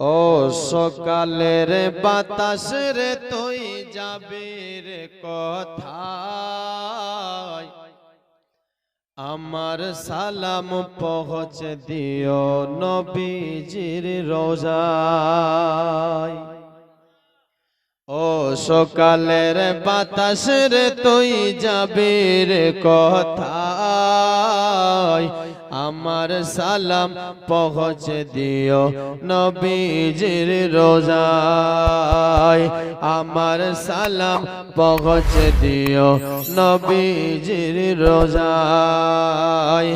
ও সকালের বাতাস রে তুই যাবে রে কথায়। আমার সালাম পৌঁছ দিও নবীজির রোজায়। ও সকালের বাতাস রে তুই যাবে রে কথায়। আমার সালাম পৌঁছ দিও নবীজির রোজায়। আমার সালাম পৌঁছ দিও নবীজির রোজায়।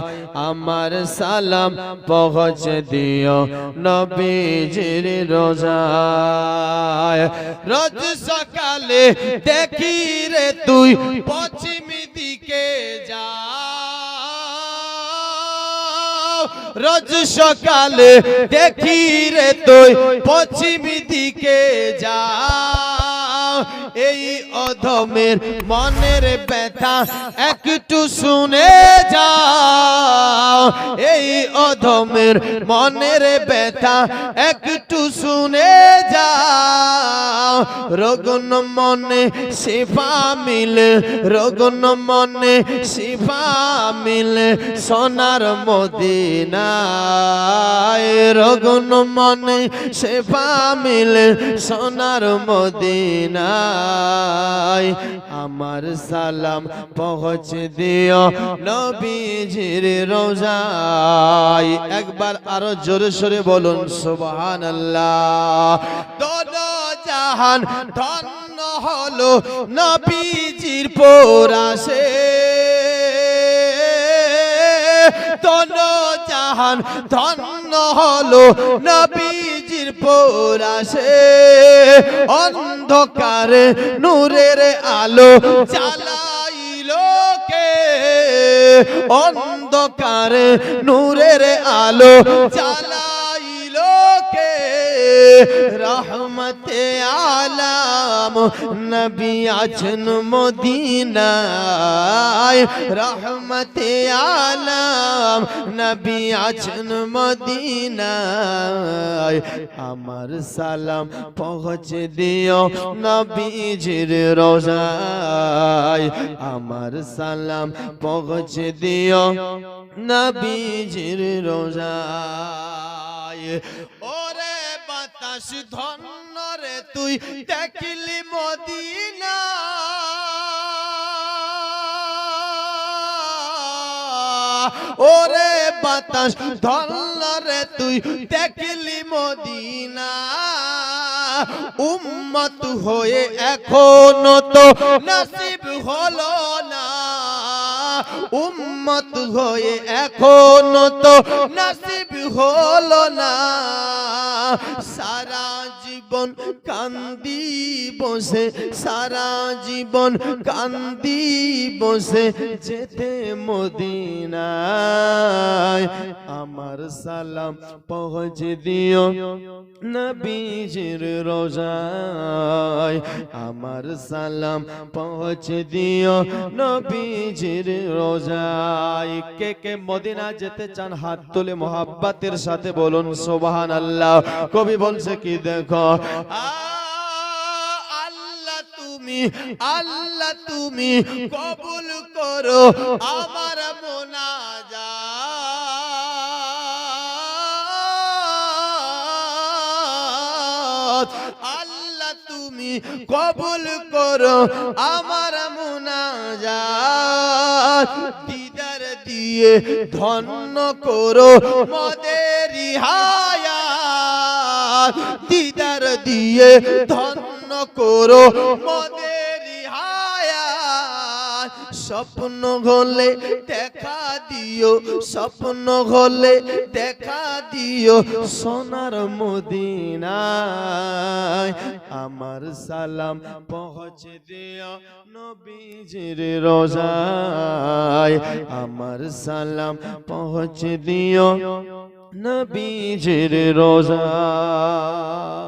আমার সালাম পৌঁছ দিও নবীজির রোজায়। রোজ সকালে দেখি রে তুই পশ্চিম দিকে যা। রোজ সকালে দেখি রে তুই পশ্চিম দিকে যা। এই অধমের মনের ব্যথা একটু শুনে যাও। এই অধমের মনের ব্যথা একটু শুনে যাও। রগন মনে শিফা মিলে, রগন মনে শিফা মিলে সোনার মদিনায়। রগন মনে শিফা মিলে সোনার মদিনায় আমার সালাম পৌঁছ দিও নবীজির রোজায়। একবার আরও জোরে সোরে বলুন, সুবহানাল্লাহ। দোনো জাহান, ধন্য হলো নবীজির পোরাসে দোনো জাহান ধন্য হলো নবীজির পোরাশে। অন্ধকারে নূরের আলো চালাইলো কে? অন্ধকারে নূরের আলো কে রহমতে আলাম নবী আছেন মদিনায় রহমতে আলাম নবী আছেন মদিনায় আমার সালাম পৌঁছ দিও নবীজির রোজায় আমার সালাম পৌঁছ দিও নবীজির রোজায় ওরে বাতাস ধন্য রে, তুই দেখলি মদিনা। ওরে বাতাস ধন্য রে, তুই দেখলি মদিনা। উম্মত হয়ে এখনও তো নসিব হলো। উম্মত হয়ে এখনও তো নসিব হলো না। সারা জীবন কান্দি বসে, সারা জীবন কান্দি বসে যেতে আমার সালাম পৌঁছ দিও নবীজির রোজায়। আমার সালাম পৌঁছ দিও নবীজির রোজায়। কে কে মদিনা যেতে চান, হাত তুলে মোহাব্বতের সাথে বলুন সোবাহান আল্লাহ কবি বলছে কি, দেখো আল্লাহ তুমি আল্লাহ তুমি কবুল করো, আমার মোনাজাত তুমি কবুল করো আমার মোনাজাত। দিদার দিয়ে ধন্য করো মদের হায়াত। দিদার দিয়ে ধন্য করো মদের স্বপ্ন হলে দেখা দিও, স্বপ্ন হলে দেখা দিও সোনার মদিনায়। আমার সালাম পৌঁছ দিও নবীজির রোজায়। আমার সালাম পৌঁছ দিও নবীজির রোজায়।